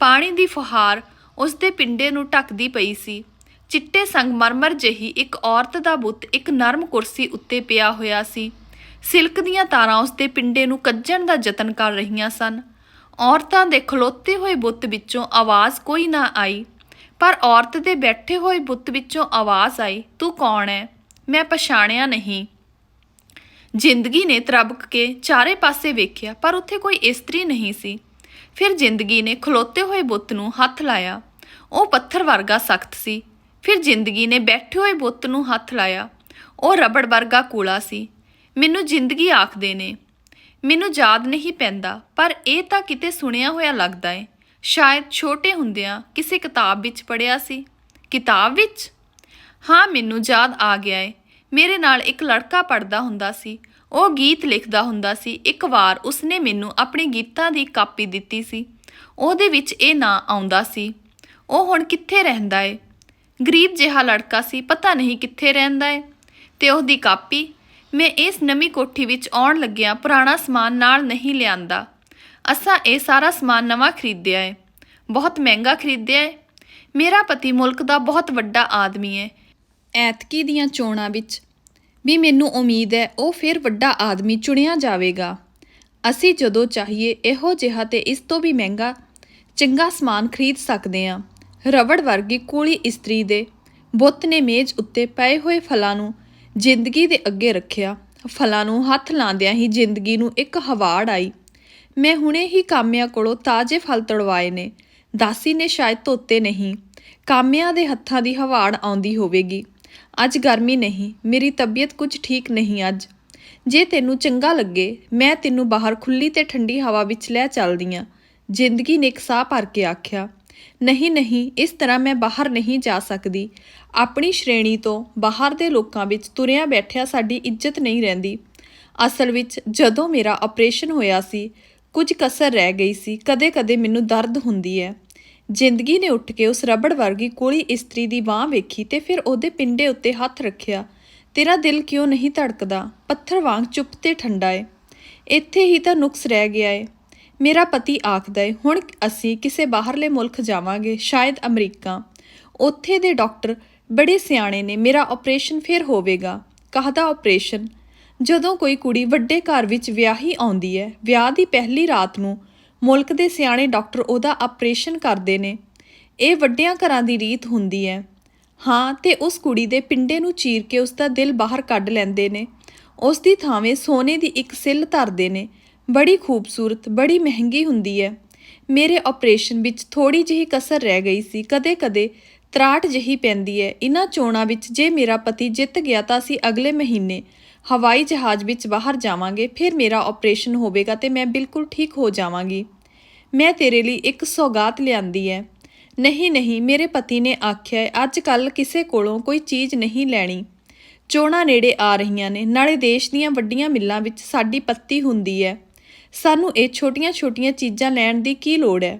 ਪਾਣੀ ਦੀ ਫੁਹਾਰ ਉਸ ਦੇ ਪਿੰਡੇ ਨੂੰ ਢੱਕਦੀ ਪਈ ਸੀ। ਚਿੱਟੇ ਸੰਗਮਰਮਰ ਜਿਹੀ ਇੱਕ ਔਰਤ ਦਾ ਬੁੱਤ ਇੱਕ ਨਰਮ ਕੁਰਸੀ ਉੱਤੇ ਪਿਆ ਹੋਇਆ ਸੀ। ਸਿਲਕ ਦੀਆਂ ਤਾਰਾਂ ਉਸ ਦੇ ਪਿੰਡੇ ਨੂੰ ਕੱਜਣ ਦਾ ਯਤਨ ਕਰ ਰਹੀਆਂ ਸਨ। ਔਰਤਾਂ ਦੇ ਖਲੋਤੇ ਹੋਏ ਬੁੱਤ ਵਿੱਚੋਂ ਆਵਾਜ਼ ਕੋਈ ਨਾ ਆਈ। ਪਰ ਔਰਤ ਦੇ ਬੈਠੇ ਹੋਏ ਬੁੱਤ ਵਿੱਚੋਂ ਆਵਾਜ਼ ਆਈ, ਤੂੰ ਕੌਣ ਹੈ ਮੈਂ ਪਛਾਣਿਆ ਨਹੀਂ। ਜ਼ਿੰਦਗੀ ਨੇ ਤਰਬਕ ਕੇ ਚਾਰੇ ਪਾਸੇ ਵੇਖਿਆ, ਪਰ ਉੱਥੇ ਕੋਈ ਇਸਤਰੀ ਨਹੀਂ ਸੀ। ਫਿਰ ਜ਼ਿੰਦਗੀ ਨੇ ਖਲੋਤੇ ਹੋਏ ਬੁੱਤ ਨੂੰ ਹੱਥ ਲਾਇਆ। ਉਹ ਪੱਥਰ ਵਰਗਾ ਸਖਤ ਸੀ। ਫਿਰ ਜ਼ਿੰਦਗੀ ਨੇ ਬੈਠੇ ਹੋਏ ਬੁੱਤ ਨੂੰ ਹੱਥ ਲਾਇਆ। ਉਹ ਰਬੜ ਵਰਗਾ ਕੂਲਾ ਸੀ। ਮੈਨੂੰ ਜ਼ਿੰਦਗੀ ਆਖਦੇ ਨੇ। ਮੈਨੂੰ ਯਾਦ ਨਹੀਂ ਪੈਂਦਾ, ਪਰ ਇਹ ਤਾਂ ਕਿਤੇ ਸੁਣਿਆ ਹੋਇਆ ਲੱਗਦਾ ਏ। ਸ਼ਾਇਦ ਛੋਟੇ ਹੁੰਦਿਆਂ ਕਿਸੇ ਕਿਤਾਬ ਵਿੱਚ ਪੜ੍ਹਿਆ ਸੀ। ਕਿਤਾਬ ਵਿੱਚ? ਹਾਂ, ਮੈਨੂੰ ਯਾਦ ਆ ਗਿਆ ਏ। ਮੇਰੇ ਨਾਲ ਇੱਕ ਲੜਕਾ ਪੜਦਾ ਹੁੰਦਾ ਸੀ। ਉਹ ਗੀਤ ਲਿਖਦਾ ਹੁੰਦਾ ਸੀ। ਇੱਕ ਵਾਰ ਉਸਨੇ ਮੈਨੂੰ ਆਪਣੇ ਗੀਤਾਂ ਦੀ ਕਾਪੀ ਦਿੱਤੀ ਸੀ। ਉਹਦੇ ਵਿੱਚ ਇਹ ਨਾਂ ਆਉਂਦਾ ਸੀ। ਉਹ ਹੁਣ ਕਿੱਥੇ ਰਹਿੰਦਾ ਏ? ਗਰੀਬ ਜਿਹਾ ਲੜਕਾ ਸੀ, ਪਤਾ ਨਹੀਂ ਕਿੱਥੇ ਰਹਿੰਦਾ ਏ। ਤੇ ਉਹਦੀ ਕਾਪੀ, ਮੈਂ ਇਸ ਨਵੀਂ ਕੋਠੀ ਵਿੱਚ ਆਉਣ ਲੱਗਿਆ ਪੁਰਾਣਾ ਸਮਾਨ ਨਾਲ ਨਹੀਂ ਲਿਆਂਦਾ। ਅਸਾਂ ਇਹ ਸਾਰਾ ਸਮਾਨ ਨਵਾਂ ਖਰੀਦਿਆ ਏ। ਬਹੁਤ ਮਹਿੰਗਾ ਖਰੀਦਿਆ ਏ। ਮੇਰਾ ਪਤੀ ਮੁਲਕ ਦਾ ਬਹੁਤ ਵੱਡਾ ਆਦਮੀ ਹੈ ਐਤਕੀ ਦੀਆਂ ਚੋਣਾਂ ਵਿੱਚ ਵੀ ਮੈਨੂੰ ਉਮੀਦ ਹੈ ਉਹ ਫਿਰ ਵੱਡਾ ਆਦਮੀ ਚੁਣਿਆ ਜਾਵੇਗਾ। ਅਸੀਂ ਜਦੋਂ ਚਾਹੀਏ ਇਹੋ ਜਿਹਾ ਤੇ ਇਸ ਤੋਂ ਵੀ ਮਹਿੰਗਾ, ਚੰਗਾ ਸਮਾਨ ਖਰੀਦ ਸਕਦੇ ਹਾਂ। ਰਬੜ ਵਰਗੀ ਕੂਲੀ ਇਸਤਰੀ ਦੇ ਬੁੱਤ ਨੇ ਮੇਜ਼ ਉੱਤੇ ਪਏ ਹੋਏ ਫਲਾਂ ਨੂੰ ਜ਼ਿੰਦਗੀ ਦੇ ਅੱਗੇ ਰੱਖਿਆ। ਫਲਾਂ ਨੂੰ ਹੱਥ ਲਾਉਂਦਿਆਂ ਹੀ ਜ਼ਿੰਦਗੀ ਨੂੰ ਇੱਕ ਹਵਾੜ ਆਈ। ਮੈਂ ਹੁਣੇ ਹੀ ਕਾਮਿਆਂ ਕੋਲੋਂ ਤਾਜ਼ੇ ਫਲ ਤੜਵਾਏ ਨੇ। ਦਾਸੀ ਨੇ ਸ਼ਾਇਦ ਧੋਤੇ ਨਹੀਂ। ਕਾਮਿਆਂ ਦੇ ਹੱਥਾਂ ਦੀ ਹਵਾੜ ਆਉਂਦੀ ਹੋਵੇਗੀ। ਅੱਜ ਗਰਮੀ ਨਹੀਂ, ਮੇਰੀ ਤਬੀਅਤ ਕੁਝ ਠੀਕ ਨਹੀਂ ਅੱਜ। ਜੇ ਤੈਨੂੰ ਚੰਗਾ ਲੱਗੇ, ਮੈਂ ਤੈਨੂੰ ਬਾਹਰ ਖੁੱਲੀ ਤੇ ਠੰਡੀ ਹਵਾ ਵਿੱਚ ਲੈ ਚੱਲਦੀ ਆਂ। ਜ਼ਿੰਦਗੀ ਨੇ ਇੱਕ ਸਾਹ ਭਰ ਕੇ ਆਖਿਆ, ਨਹੀਂ ਨਹੀਂ, ਇਸ ਤਰ੍ਹਾਂ ਮੈਂ ਬਾਹਰ ਨਹੀਂ ਜਾ ਸਕਦੀ। ਆਪਣੀ ਸ਼੍ਰੇਣੀ ਤੋਂ ਬਾਹਰ ਦੇ ਲੋਕਾਂ ਵਿੱਚ ਤੁਰਿਆ ਬੈਠਿਆ ਸਾਡੀ ਇੱਜ਼ਤ ਨਹੀਂ ਰਹਿੰਦੀ। ਅਸਲ ਵਿੱਚ ਜਦੋਂ ਮੇਰਾ ਆਪਰੇਸ਼ਨ ਹੋਇਆ ਸੀ, ਕੁਝ ਕਸਰ ਰਹਿ ਗਈ ਸੀ, ਕਦੇ-ਕਦੇ ਮੈਨੂੰ ਦਰਦ ਹੁੰਦੀ ਹੈ। ਜ਼ਿੰਦਗੀ ਨੇ ਉੱਠ ਕੇ ਉਸ ਰਬੜ ਵਰਗੀ ਕੋਲੀ ਇਸਤਰੀ ਦੀ ਬਾਹ ਵੇਖੀ ਤੇ ਫਿਰ ਉਹਦੇ ਪਿੰਡੇ ਉੱਤੇ ਹੱਥ ਰੱਖਿਆ। ਤੇਰਾ ਦਿਲ ਕਿਉਂ ਨਹੀਂ ਧੜਕਦਾ? ਪੱਥਰ ਵਾਂਗ ਚੁੱਪ ਤੇ ਠੰਡਾ ਏ। ਇੱਥੇ ਹੀ ਤਾਂ ਨੁਕਸ ਰਹਿ ਗਿਆ ਏ। ਮੇਰਾ ਪਤੀ ਆਖਦਾ ਏ, ਹੁਣ ਅਸੀਂ ਕਿਸੇ ਬਾਹਰਲੇ ਮੁਲਕ ਜਾਵਾਂਗੇ, ਸ਼ਾਇਦ ਅਮਰੀਕਾ। ਉੱਥੇ ਦੇ ਡਾਕਟਰ ਬੜੇ ਸਿਆਣੇ ਨੇ, ਮੇਰਾ ਆਪਰੇਸ਼ਨ ਫਿਰ ਹੋਵੇਗਾ। ਕਾਹਦਾ ਆਪਰੇਸ਼ਨ ਜਦੋਂ ਕੋਈ ਕੁੜੀ ਵੱਡੇ ਘਰ ਵਿੱਚ ਵਿਆਹੀ ਆਉਂਦੀ ਹੈ ਵਿਆਹ ਦੀ ਪਹਿਲੀ ਰਾਤ ਨੂੰ ਮੁਲਕ ਦੇ ਸਿਆਣੇ ਡਾਕਟਰ ਉਹਦਾ ਆਪਰੇਸ਼ਨ ਕਰਦੇ ਨੇ। ਇਹ ਵੱਡਿਆਂ ਘਰਾਂ ਦੀ ਰੀਤ ਹੁੰਦੀ ਹੈ। ਹਾਂ, ਤੇ ਉਸ ਕੁੜੀ ਦੇ ਪਿੰਡੇ ਨੂੰ ਚੀਰ ਕੇ ਉਸ ਦਾ ਦਿਲ ਬਾਹਰ ਕੱਢ ਲੈਂਦੇ ਨੇ। ਉਸ ਦੀ ਥਾਵੇਂ ਸੋਨੇ ਦੀ ਇੱਕ ਸਿੱਲ ਧਰਦੇ ਨੇ। ਬੜੀ ਖੂਬਸੂਰਤ, ਬੜੀ ਮਹਿੰਗੀ ਹੁੰਦੀ ਹੈ। ਮੇਰੇ ਆਪਰੇਸ਼ਨ ਵਿੱਚ ਥੋੜੀ ਜਿਹੀ ਕਸਰ ਰਹਿ ਗਈ ਸੀ। ਕਦੇ-ਕਦੇ ਤਰਾਟ ਜਿਹੀ ਪੈਂਦੀ ਹੈ। ਇਹਨਾਂ ਚੋਣਾਂ ਵਿੱਚ ਜੇ ਮੇਰਾ ਪਤੀ ਜਿੱਤ ਗਿਆ ਤਾਂ ਅਸੀਂ ਅਗਲੇ ਮਹੀਨੇ ਹਵਾਈ ਜਹਾਜ਼ ਵਿੱਚ ਬਾਹਰ ਜਾਵਾਂਗੇ, ਫਿਰ ਮੇਰਾ ਆਪਰੇਸ਼ਨ ਹੋਵੇਗਾ ਤੇ ਮੈਂ ਬਿਲਕੁਲ ਠੀਕ ਹੋ ਜਾਵਾਂਗੀ। ਮੈਂ ਤੇਰੇ ਲਈ ਇੱਕ ਸੌਗਾਤ ਲਿਆਂਦੀ ਹੈ ਨਹੀਂ ਨਹੀਂ, ਮੇਰੇ ਪਤੀ ਨੇ ਆਖਿਆ ਅੱਜ ਕੱਲ ਕਿਸੇ ਕੋਲੋਂ ਕੋਈ ਚੀਜ਼ ਨਹੀਂ ਲੈਣੀ। ਚੋਣਾਂ ਨੇੜੇ ਆ ਰਹੀਆਂ ਨੇ, ਨਾਲੇ ਦੇਸ਼ ਦੀਆਂ ਵੱਡੀਆਂ ਮਿੱਲਾਂ ਵਿੱਚ ਸਾਡੀ ਪੱਤੀ ਹੁੰਦੀ ਹੈ ਸਾਨੂੰ ਇਹ ਛੋਟੀਆਂ-ਛੋਟੀਆਂ ਚੀਜ਼ਾਂ ਲੈਣ ਦੀ ਕੀ ਲੋੜ ਹੈ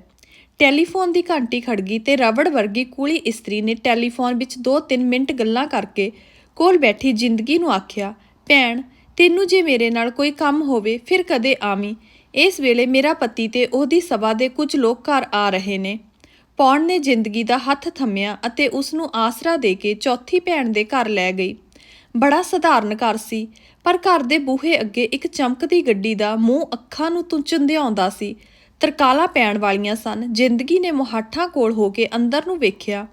ਟੈਲੀਫੋਨ ਦੀ ਘੰਟੀ ਖੜਗੀ ਤੇ ਰਵੜ ਵਰਗੀ ਕੂਲੀ ਇਸਤਰੀ ਨੇ ਟੈਲੀਫੋਨ ਵਿੱਚ 2-3 ਮਿੰਟ ਗੱਲਾਂ ਕਰਕੇ ਕੋਲ ਬੈਠੀ ਜ਼ਿੰਦਗੀ ਨੂੰ ਆਖਿਆ ਭੈਣ, ਤੈਨੂੰ ਜੇ ਮੇਰੇ ਨਾਲ ਕੋਈ ਕੰਮ ਹੋਵੇ, ਫਿਰ ਕਦੇ ਆਵੀਂ। ਇਸ ਵੇਲੇ ਮੇਰਾ ਪਤੀ ਤੇ ਉਹਦੀ ਸਭਾ ਦੇ ਕੁਝ ਲੋਕ ਘਰ ਆ ਰਹੇ ਨੇ। ਪੌਣ ਨੇ ਜ਼ਿੰਦਗੀ ਦਾ ਹੱਥ ਥੰਮਿਆ ਅਤੇ ਉਸ ਨੂੰ ਆਸਰਾ ਦੇ ਕੇ ਚੌਥੀ ਭੈਣ ਦੇ ਘਰ ਲੈ ਗਈ। ਬੜਾ ਸਧਾਰਨ ਘਰ ਸੀ, ਪਰ ਘਰ ਦੇ ਬੂਹੇ ਅੱਗੇ ਇੱਕ ਚਮਕਦੀ ਗੱਡੀ ਦਾ ਮੂੰਹ ਅੱਖਾਂ ਨੂੰ ਤੁੰਚੰਦਿਆਉਂਦਾ ਸੀ। ਤਰਕਾਲਾਂ ਪੈਣ ਵਾਲੀਆਂ ਸਨ। ਜ਼ਿੰਦਗੀ ਨੇ ਮੁਹਾਠਾਂ ਕੋਲ ਹੋ ਕੇ ਅੰਦਰ ਨੂੰ ਵੇਖਿਆ।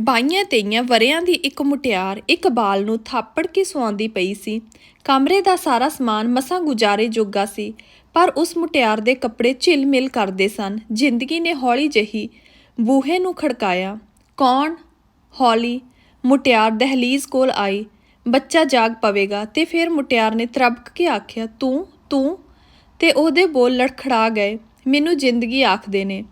ਬਾਈਆਂ ਤੇਈਆਂ ਵਰਿਆਂ ਦੀ ਇੱਕ ਮੁਟਿਆਰ, ਇੱਕ ਬਾਲ ਨੂੰ ਥਾਪੜ ਕੇ ਸੌਂਦੀ ਪਈ ਸੀ। ਕਮਰੇ ਦਾ ਸਾਰਾ ਸਮਾਨ ਮਸਾਂ ਗੁਜ਼ਾਰੇ ਜੋਗਾ ਸੀ, ਪਰ ਉਸ ਮੁਟਿਆਰ ਦੇ ਕੱਪੜੇ ਝਿਲ-ਮਿਲ ਕਰਦੇ ਸਨ। ਜ਼ਿੰਦਗੀ ਨੇ ਹੌਲੀ ਜਹੀ ਬੂਹੇ ਨੂੰ ਖੜਕਾਇਆ। ਕੌਣ? ਹੌਲੀ? ਮੁਟਿਆਰ ਦਹਲੀਜ਼ ਕੋਲ ਆਈ। ਬੱਚਾ ਜਾਗ ਪਵੇਗਾ ਤੇ ਫਿਰ ਮੁਟਿਆਰ ਨੇ ਤਰਬਕ ਕੇ ਆਖਿਆ, ਤੂੰ? ਤੂੰ? ਤੇ ਉਹਦੇ ਬੋਲ ਲੜਖੜਾ ਗਏ। ਮੈਨੂੰ ਜ਼ਿੰਦਗੀ ਆਖਦੇ ਨੇ।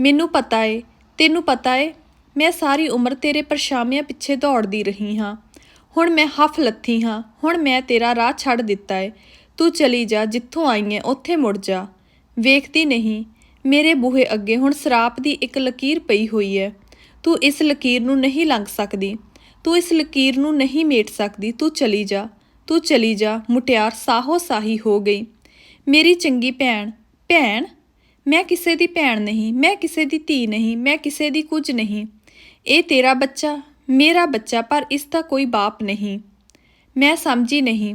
ਮੈਨੂੰ ਪਤਾ ਏ, ਤੈਨੂੰ ਪਤਾ ਏ ਮੈਂ ਸਾਰੀ ਉਮਰ ਤੇਰੇ ਪਰਛਾਵਿਆਂ ਪਿੱਛੇ ਦੌੜਦੀ ਰਹੀ ਹਾਂ। ਹੁਣ ਮੈਂ ਹਫ ਲੱਥੀ ਹਾਂ। ਹੁਣ ਮੈਂ ਤੇਰਾ ਰਾਹ ਛੱਡ ਦਿੱਤਾ ਏ। ਤੂੰ ਚਲੀ ਜਾ, ਜਿੱਥੋਂ ਆਈ ਏ, ਉੱਥੇ ਮੁੜ ਜਾ। ਵੇਖਦੀ ਨਹੀਂ, ਮੇਰੇ ਬੂਹੇ ਅੱਗੇ ਹੁਣ ਸਰਾਪ ਦੀ ਇੱਕ ਲਕੀਰ ਪਈ ਹੋਈ ਹੈ ਤੂੰ ਇਸ ਲਕੀਰ ਨੂੰ ਨਹੀਂ ਲੰਘ ਸਕਦੀ। ਤੂੰ ਇਸ ਲਕੀਰ ਨੂੰ ਨਹੀਂ ਮੇਟ ਸਕਦੀ। ਤੂੰ ਚਲੀ ਜਾ। ਤੂੰ ਚਲੀ ਜਾ। ਮੁਟਿਆਰ ਸਾਹੋ ਸਾਹੀ ਹੋ ਗਈ। ਮੇਰੀ ਚੰਗੀ ਭੈਣ ਭੈਣ? ਮੈਂ ਕਿਸੇ ਦੀ ਭੈਣ ਨਹੀਂ। ਮੈਂ ਕਿਸੇ ਦੀ ਧੀ ਨਹੀਂ। ਮੈਂ ਕਿਸੇ ਦੀ ਕੁਝ ਨਹੀਂ। ਇਹ ਤੇਰਾ ਬੱਚਾ, ਮੇਰਾ ਬੱਚਾ, ਪਰ ਇਸ ਦਾ ਕੋਈ ਬਾਪ ਨਹੀਂ। ਮੈਂ ਸਮਝੀ ਨਹੀਂ।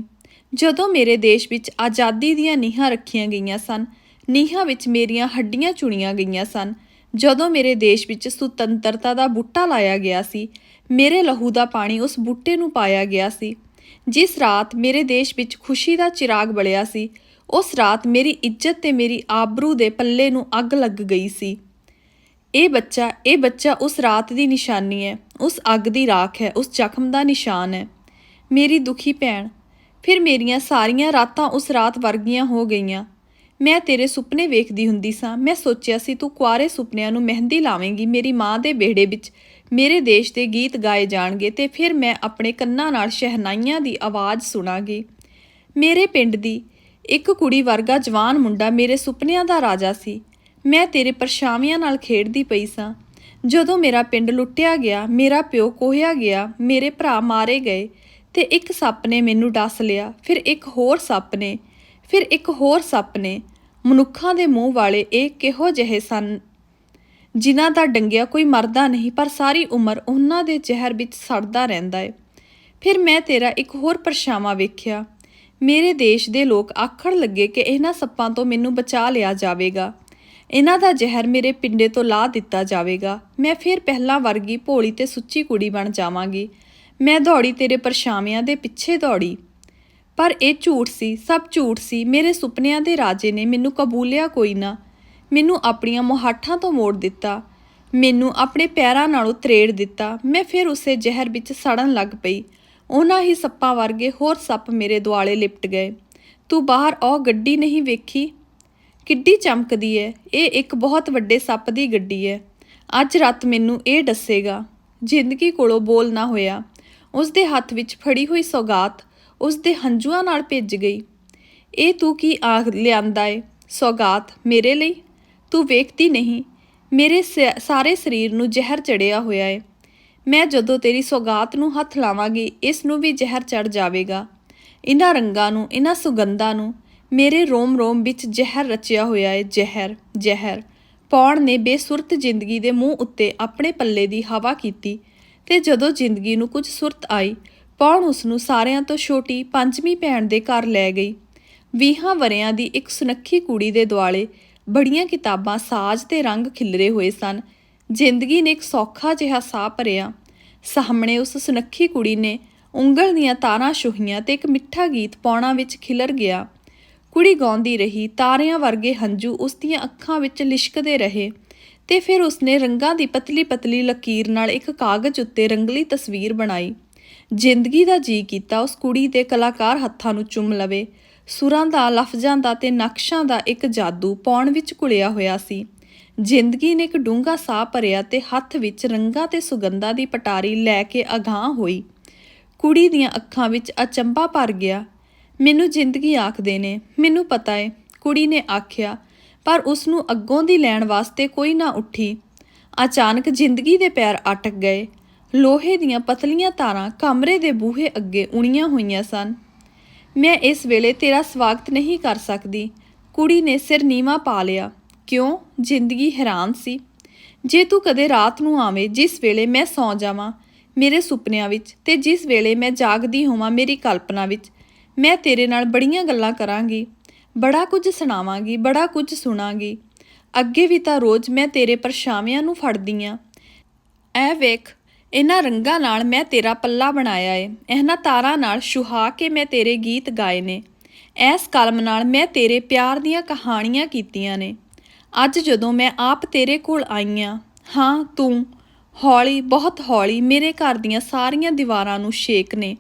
ਜਦੋਂ ਮੇਰੇ ਦੇਸ਼ ਵਿੱਚ ਆਜ਼ਾਦੀ ਦੀਆਂ ਨੀਹਾਂ ਰੱਖੀਆਂ ਗਈਆਂ ਸਨ, ਨੀਹਾਂ ਵਿੱਚ ਮੇਰੀਆਂ ਹੱਡੀਆਂ ਚੁਣੀਆਂ ਗਈਆਂ ਸਨ, ਜਦੋਂ ਮੇਰੇ ਦੇਸ਼ ਵਿੱਚ ਸੁਤੰਤਰਤਾ ਦਾ ਬੂਟਾ ਲਾਇਆ ਗਿਆ ਸੀ, ਮੇਰੇ ਲਹੂ ਦਾ ਪਾਣੀ ਉਸ ਬੂਟੇ ਨੂੰ ਪਾਇਆ ਗਿਆ ਸੀ। ਜਿਸ ਰਾਤ ਮੇਰੇ ਦੇਸ਼ ਵਿੱਚ ਖੁਸ਼ੀ ਦਾ ਚਿਰਾਗ ਬਲਿਆ ਸੀ, ਉਸ ਰਾਤ ਮੇਰੀ ਇੱਜ਼ਤ ਤੇ ਮੇਰੀ ਆਬਰੂ ਦੇ ਪੱਲੇ ਨੂੰ ਅੱਗ ਲੱਗ ਗਈ ਸੀ। ਇਹ ਬੱਚਾ ਇਹ ਬੱਚਾ ਉਸ ਰਾਤ ਦੀ ਨਿਸ਼ਾਨੀ ਹੈ, ਉਸ ਅੱਗ ਦੀ ਰਾਖ ਹੈ, ਉਸ ਜ਼ਖਮ ਦਾ ਨਿਸ਼ਾਨ ਹੈ। ਮੇਰੀ ਦੁਖੀ ਭੈਣ, ਫਿਰ ਮੇਰੀਆਂ ਸਾਰੀਆਂ ਰਾਤਾਂ ਉਸ ਰਾਤ ਵਰਗੀਆਂ ਹੋ ਗਈਆਂ। ਮੈਂ ਤੇਰੇ ਸੁਪਨੇ ਵੇਖਦੀ ਹੁੰਦੀ ਸਾਂ। ਮੈਂ ਸੋਚਿਆ ਸੀ, ਤੂੰ ਕੁਆਰੇ ਸੁਪਨਿਆਂ ਨੂੰ ਮਹਿੰਦੀ ਲਾਵੇਂਗੀ, ਮੇਰੀ ਮਾਂ ਦੇ ਵਿਹੜੇ ਵਿੱਚ ਮੇਰੇ ਦੇਸ਼ ਦੇ ਗੀਤ ਗਾਏ ਜਾਣਗੇ ਤੇ ਫਿਰ ਮੈਂ ਆਪਣੇ ਕੰਨਾਂ ਨਾਲ ਸ਼ਹਿਨਾਈਆਂ ਦੀ ਆਵਾਜ਼ ਸੁਣਾਂਗੀ। ਮੇਰੇ ਪਿੰਡ ਦੀ ਇੱਕ ਕੁੜੀ ਵਰਗਾ ਜਵਾਨ ਮੁੰਡਾ ਮੇਰੇ ਸੁਪਨਿਆਂ ਦਾ ਰਾਜਾ ਸੀ। ਮੈਂ ਤੇਰੇ ਪਰਛਾਵਿਆਂ ਨਾਲ ਖੇਡਦੀ ਪਈ ਸਾਂ। ਜਦੋਂ ਮੇਰਾ ਪਿੰਡ ਲੁੱਟਿਆ ਗਿਆ, ਮੇਰਾ ਪਿਓ ਕੋਹਿਆ ਗਿਆ, ਮੇਰੇ ਭਰਾ ਮਾਰੇ ਗਏ, ਤੇ ਇੱਕ ਸੱਪ ਨੇ ਮੈਨੂੰ ਡਸ ਲਿਆ, ਫਿਰ ਇੱਕ ਹੋਰ ਸੱਪ ਨੇ, ਫਿਰ ਇੱਕ ਹੋਰ ਸੱਪ ਨੇ। ਮਨੁੱਖਾਂ ਦੇ ਮੂੰਹ ਵਾਲੇ ਇਹ ਕਿਹੋ ਜਿਹੇ ਸਨ? ਜਿਨ੍ਹਾਂ ਦਾ ਡੰਗਿਆ ਕੋਈ ਮਰਦਾ ਨਹੀਂ, ਪਰ ਸਾਰੀ ਉਮਰ ਉਹਨਾਂ ਦੇ ਜ਼ਹਿਰ ਵਿੱਚ ਸੜਦਾ ਰਹਿੰਦਾ ਏ। ਫਿਰ ਮੈਂ ਤੇਰਾ ਇੱਕ ਹੋਰ ਪਰਛਾਵਾਂ ਵੇਖਿਆ। ਮੇਰੇ ਦੇਸ਼ ਦੇ ਲੋਕ ਆਖਣ ਲੱਗੇ ਕਿ ਇਹਨਾਂ ਸੱਪਾਂ ਤੋਂ ਮੈਨੂੰ ਬਚਾ ਲਿਆ ਜਾਵੇਗਾ। ਇਹਨਾਂ ਦਾ ਜ਼ਹਿਰ ਮੇਰੇ ਪਿੰਡੇ ਤੋਂ ਲਾ ਦਿੱਤਾ ਜਾਵੇਗਾ। ਮੈਂ ਫਿਰ ਪਹਿਲਾਂ ਵਰਗੀ ਭੋਲੀ ਤੇ ਸੁੱਚੀ ਕੁੜੀ ਬਣ ਜਾਵਾਂਗੀ। ਮੈਂ ਦੌੜੀ ਤੇਰੇ ਪਰਛਾਵਿਆਂ ਦੇ ਪਿੱਛੇ ਦੌੜੀ। ਪਰ ਇਹ ਝੂਠ ਸੀ, ਸਭ ਝੂਠ ਸੀ। ਮੇਰੇ ਸੁਪਨਿਆਂ ਦੇ ਰਾਜੇ ਨੇ ਮੈਨੂੰ ਕਬੂਲਿਆ ਕੋਈ ਨਾ। ਮੈਨੂੰ ਆਪਣੀਆਂ ਮੁਹਾਠਾਂ ਤੋਂ ਮੋੜ ਦਿੱਤਾ। ਮੈਨੂੰ ਆਪਣੇ ਪੈਰਾਂ ਨਾਲੋਂ ਤਰੇੜ ਦਿੱਤਾ। ਮੈਂ ਫਿਰ ਉਸੇ ਜ਼ਹਿਰ ਵਿੱਚ ਸੜਨ ਲੱਗ ਪਈ। ਉਹਨਾਂ ਹੀ ਸੱਪਾਂ ਵਰਗੇ ਹੋਰ ਸੱਪ ਮੇਰੇ ਦੁਆਲੇ ਲਿਪਟ ਗਏ। ਤੂੰ ਬਾਹਰ ਉਹ ਗੱਡੀ ਨਹੀਂ ਵੇਖੀ? ਕਿੱਡੀ ਚਮਕਦੀ ਹੈ ਇਹ ਇੱਕ ਬਹੁਤ ਵੱਡੇ ਸੱਪ ਦੀ ਗੱਡੀ ਹੈ ਅੱਜ ਰਾਤ ਮੈਨੂੰ ਇਹ ਦੱਸੇਗਾ, ਜ਼ਿੰਦਗੀ ਕੋਲੋਂ ਬੋਲ ਨਾ ਹੋਇਆ। ਉਸ ਦੇ ਹੱਥ ਵਿੱਚ ਫੜੀ ਹੋਈ ਸੌਗਾਤ ਉਸ ਦੇ ਹੰਝੂਆਂ ਨਾਲ ਭਿੱਜ ਗਈ। ਇਹ ਤੂੰ ਕੀ ਆਖ ਲਿਆਂਦਾ ਏ? ਸੌਗਾਤ, ਮੇਰੇ ਲਈ? ਤੂੰ ਵੇਖਦੀ ਨਹੀਂ। ਮੇਰੇ ਸ- ਸਾਰੇ ਸਰੀਰ ਨੂੰ ਜ਼ਹਿਰ ਚੜਿਆ ਹੋਇਆ ਏ। ਮੈਂ ਜਦੋਂ ਤੇਰੀ ਸੌਗਾਤ ਨੂੰ ਹੱਥ ਲਾਵਾਂਗੀ, ਇਸ ਨੂੰ ਵੀ ਜ਼ਹਿਰ ਚੜ ਜਾਵੇਗਾ। ਇਹਨਾਂ ਰੰਗਾਂ ਨੂੰ ਇਹਨਾਂ ਸੁਗੰਧਾਂ ਨੂੰ ਮੇਰੇ ਰੋਮ-ਰੋਮ ਵਿੱਚ ਜ਼ਹਿਰ ਰਚਿਆ ਹੋਇਆ ਏ, ਜ਼ਹਿਰ ਜ਼ਹਿਰ। ਪੌਣ ਨੇ ਬੇਸੁਰਤ ਜ਼ਿੰਦਗੀ ਦੇ ਮੂੰਹ ਉੱਤੇ ਆਪਣੇ ਪੱਲੇ ਦੀ ਹਵਾ ਕੀਤੀ ਤੇ ਜਦੋਂ ਜ਼ਿੰਦਗੀ ਨੂੰ ਕੁਝ ਸੁਰਤ ਆਈ ਪੌਣ ਉਸ ਨੂੰ ਸਾਰਿਆਂ ਤੋਂ ਛੋਟੀ ਪੰਜਵੀਂ ਭੈਣ ਦੇ ਘਰ ਲੈ ਗਈ। ਵੀਹਾਂ ਵਰਿਆਂ ਦੀ ਇੱਕ ਸੁਨੱਖੀ ਕੁੜੀ ਦੇ ਦੁਆਲੇ ਬੜੀਆਂ ਕਿਤਾਬਾਂ ਸਾਜ਼ ਤੇ ਰੰਗ ਖਿਲਰੇ ਹੋਏ ਸਨ। ਜ਼ਿੰਦਗੀ ਨੇ ਇੱਕ ਸੌਖਾ ਜਿਹਾ ਸਾਹ ਭਰਿਆ। ਸਾਹਮਣੇ ਉਸ ਸੁਨੱਖੀ ਕੁੜੀ ਨੇ ਉਂਗਲ ਦੀਆਂ ਤਾਰਾਂ ਛੂਹੀਆਂ ਤੇ ਇੱਕ ਮਿੱਠਾ ਗੀਤ ਪਾਉਣਾ ਵਿੱਚ ਖਿਲਰ ਗਿਆ। ਕੁੜੀ ਗਾਉਂਦੀ ਰਹੀ, ਤਾਰਿਆਂ ਵਰਗੇ ਹੰਝੂ ਉਸ ਦੀਆਂ ਅੱਖਾਂ ਵਿੱਚ ਲਿਸ਼ਕਦੇ ਰਹੇ ਤੇ ਫਿਰ ਉਸਨੇ ਰੰਗਾਂ ਦੀ ਪਤਲੀ ਪਤਲੀ ਲਕੀਰ ਨਾਲ ਇੱਕ ਕਾਗਜ਼ ਉੱਤੇ ਰੰਗਲੀ ਤਸਵੀਰ ਬਣਾਈ। ਜ਼ਿੰਦਗੀ ਦਾ ਜੀ ਕੀਤਾ ਉਸ ਕੁੜੀ ਦੇ ਕਲਾਕਾਰ ਹੱਥਾਂ ਨੂੰ ਚੁੰਮ ਲਵੇ। ਸੁਰਾਂ ਦਾ, ਲਫ਼ਜ਼ਾਂ ਦਾ ਤੇ ਨਕਸ਼ਾਂ ਦਾ ਇੱਕ ਜਾਦੂ ਪੌਣ ਵਿੱਚ ਘੁਲਿਆ ਹੋਇਆ ਸੀ। ਜ਼ਿੰਦਗੀ ਨੇ ਇੱਕ ਡੂੰਘਾ ਸਾਹ ਭਰਿਆ ਤੇ ਹੱਥ ਵਿੱਚ ਰੰਗਾਂ ਤੇ ਸੁਗੰਧਾਂ ਦੀ ਪਟਾਰੀ ਲੈ ਕੇ ਅਗਾਹ ਹੋਈ। ਕੁੜੀ ਦੀਆਂ ਅੱਖਾਂ ਵਿੱਚ ਅਚੰਭਾ ਭਰ ਗਿਆ। ਮੈਨੂੰ ਜ਼ਿੰਦਗੀ ਆਖਦੇ ਨੇ, ਮੈਨੂੰ ਪਤਾ ਏ, ਕੁੜੀ ਨੇ ਆਖਿਆ, ਪਰ ਉਸ ਨੂੰ ਅੱਗੋਂ ਦੀ ਲੈਣ ਵਾਸਤੇ ਕੋਈ ਨਾ ਉੱਠੀ। ਅਚਾਨਕ ਜ਼ਿੰਦਗੀ ਦੇ ਪੈਰ ਅਟਕ ਗਏ। ਲੋਹੇ ਦੀਆਂ ਪਤਲੀਆਂ ਤਾਰਾਂ ਕਮਰੇ ਦੇ ਬੂਹੇ ਅੱਗੇ ਉਣੀਆਂ ਹੋਈਆਂ ਸਨ। ਮੈਂ ਇਸ ਵੇਲੇ ਤੇਰਾ ਸਵਾਗਤ ਨਹੀਂ ਕਰ ਸਕਦੀ। ਕੁੜੀ ਨੇ ਸਿਰ ਨੀਵਾ ਪਾ ਲਿਆ। ਕਿਉਂ? ਜ਼ਿੰਦਗੀ ਹੈਰਾਨ ਸੀ। ਜੇ ਤੂੰ ਕਦੇ ਰਾਤ ਨੂੰ ਆਵੇਂ ਜਿਸ ਵੇਲੇ ਮੈਂ ਸੌਂ ਜਾਵਾਂ ਮੇਰੇ ਸੁਪਨਿਆਂ ਵਿੱਚ ਤੇ ਜਿਸ ਵੇਲੇ ਮੈਂ ਜਾਗਦੀ ਹੋਵਾਂ ਮੇਰੀ ਕਲਪਨਾ ਵਿੱਚ ਮੈਂ ਤੇਰੇ ਨਾਲ ਬੜੀਆਂ ਗੱਲਾਂ ਕਰਾਂਗੀ, ਬੜਾ ਕੁਝ ਸੁਣਾਵਾਂਗੀ, ਬੜਾ ਕੁਝ ਸੁਣਾਂਗੀ। ਅੱਗੇ ਵੀ ਤਾਂ ਰੋਜ਼ ਮੈਂ ਤੇਰੇ ਪਰਛਾਵਿਆਂ ਨੂੰ ਫੜਦੀ ਆਂ। ਐ ਵੇਖ, ਇਹਨਾਂ ਰੰਗਾਂ ਨਾਲ ਮੈਂ ਤੇਰਾ ਪੱਲਾ ਬਣਾਇਆ ਏ। ਇਹਨਾਂ ਤਾਰਾਂ ਨਾਲ ਸੁਹਾ ਕੇ ਮੈਂ ਤੇਰੇ ਗੀਤ ਗਾਏ ਨੇ। ਐਸ ਕਲਮ ਨਾਲ ਮੈਂ ਤੇਰੇ ਪਿਆਰ ਦੀਆਂ ਕਹਾਣੀਆਂ ਕੀਤੀਆਂ ਨੇ। ਅੱਜ ਜਦੋਂ ਮੈਂ ਆਪ ਤੇਰੇ ਕੋਲ ਆਈਆਂ ਹਾਂ ਤੂੰ, ਹੌਲੀ, ਬਹੁਤ ਹੌਲੀ ਮੇਰੇ ਘਰ ਦੀਆਂ ਸਾਰੀਆਂ ਦੀਵਾਰਾਂ ਨੂੰ ਛੇਕ ਨੇ।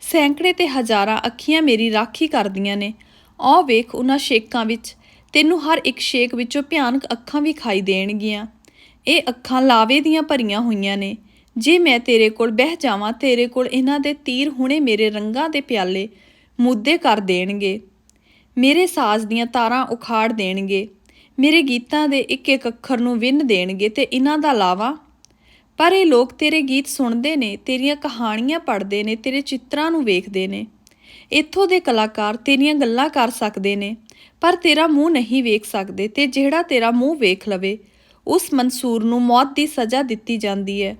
ਸੈਂਕੜੇ ਤੇ ਹਜ਼ਾਰਾਂ ਅੱਖੀਆਂ ਮੇਰੀ ਰਾਖੀ ਕਰਦੀਆਂ ਨੇ। ਆਹ ਵੇਖ ਉਹਨਾਂ ਸ਼ੇਕਾਂ ਵਿੱਚ, ਤੈਨੂੰ ਹਰ ਇੱਕ ਸ਼ੇਕ ਵਿੱਚੋਂ ਭਿਆਨਕ ਅੱਖਾਂ ਵੀ ਖਾਈ ਦੇਣਗੀਆਂ। ਇਹ ਅੱਖਾਂ ਲਾਵੇ ਦੀਆਂ ਭਰੀਆਂ ਹੋਈਆਂ ਨੇ। ਜੇ ਮੈਂ ਤੇਰੇ ਕੋਲ ਬਹਿ ਜਾਵਾਂ, ਤੇਰੇ ਕੋਲ ਇਹਨਾਂ ਦੇ ਤੀਰ ਹੁਣੇ ਮੇਰੇ ਰੰਗਾਂ ਦੇ ਪਿਆਲੇ ਮੁੱਦੇ ਕਰ ਦੇਣਗੇ। ਮੇਰੇ ਸਾਜ਼ ਦੀਆਂ ਤਾਰਾਂ ਉਖਾੜ ਦੇਣਗੇ। ਮੇਰੇ ਗੀਤਾਂ ਦੇ ਇੱਕ ਇੱਕ ਅੱਖਰ ਨੂੰ ਵਿੰਨ ਦੇਣਗੇ ਤੇ ਇਹਨਾਂ ਦਾ ਲਾਵਾ ਪਰ ਇਹ ਲੋਕ ਤੇਰੇ ਗੀਤ ਸੁਣਦੇ ਨੇ, ਤੇਰੀਆਂ ਕਹਾਣੀਆਂ ਪੜ੍ਹਦੇ ਨੇ, ਤੇਰੇ ਚਿੱਤਰਾਂ ਨੂੰ ਵੇਖਦੇ ਨੇ। ਇੱਥੋਂ ਦੇ ਕਲਾਕਾਰ ਤੇਰੀਆਂ ਗੱਲਾਂ ਕਰ ਸਕਦੇ ਨੇ, ਪਰ ਤੇਰਾ ਮੂੰਹ ਨਹੀਂ ਵੇਖ ਸਕਦੇ ਤੇ ਜਿਹੜਾ ਤੇਰਾ ਮੂੰਹ ਵੇਖ ਲਵੇ, ਉਸ ਮਨਸੂਰ ਨੂੰ ਮੌਤ ਦੀ ਸਜ਼ਾ ਦਿੱਤੀ ਜਾਂਦੀ ਹੈ।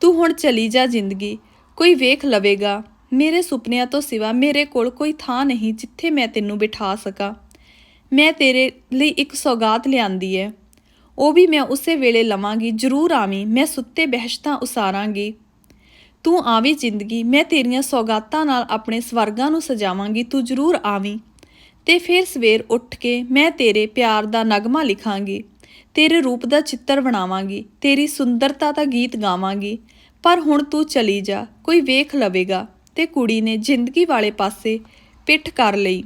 ਤੂੰ ਹੁਣ ਚਲੀ ਜਾ ਜ਼ਿੰਦਗੀ, ਕੋਈ ਵੇਖ ਲਵੇਗਾ। ਮੇਰੇ ਸੁਪਨਿਆਂ ਤੋਂ ਸਿਵਾ ਮੇਰੇ ਕੋਲ ਕੋਈ ਥਾਂ ਨਹੀਂ ਜਿੱਥੇ ਮੈਂ ਤੈਨੂੰ ਬਿਠਾ ਸਕਾਂ। ਮੈਂ ਤੇਰੇ ਲਈ ਇੱਕ ਸੌਗਾਤ ਲਿਆਂਦੀ ਹੈ। ਉਹ ਵੀ ਮੈਂ ਉਸੇ ਵੇਲੇ ਲਵਾਂਗੀ, ਜ਼ਰੂਰ ਆਵੀਂ, ਮੈਂ ਸੁੱਤੇ ਬਹਿਸ਼ਤਾਂ ਉਸਾਰਾਂਗੀ। ਤੂੰ ਆਵੀਂ ਜ਼ਿੰਦਗੀ, ਮੈਂ ਤੇਰੀਆਂ ਸੌਗਾਤਾਂ ਨਾਲ ਆਪਣੇ ਸਵਰਗਾਂ ਨੂੰ ਸਜਾਵਾਂਗੀ, ਤੂੰ ਜ਼ਰੂਰ ਆਵੀਂ। ਤੇ ਫਿਰ ਸਵੇਰ ਉੱਠ ਕੇ ਮੈਂ ਤੇਰੇ ਪਿਆਰ ਦਾ ਨਗਮਾ ਲਿਖਾਂਗੀ, ਤੇਰੇ ਰੂਪ ਦਾ ਚਿੱਤਰ ਬਣਾਵਾਂਗੀ, ਤੇਰੀ ਸੁੰਦਰਤਾ ਦਾ ਗੀਤ ਗਾਵਾਂਗੀ। ਪਰ ਹੁਣ ਤੂੰ ਚਲੀ ਜਾ, ਕੋਈ ਵੇਖ ਲਵੇਗਾ, ਤੇ ਕੁੜੀ ਨੇ ਜ਼ਿੰਦਗੀ ਵਾਲੇ ਪਾਸੇ ਪਿੱਠ ਕਰ ਲਈ।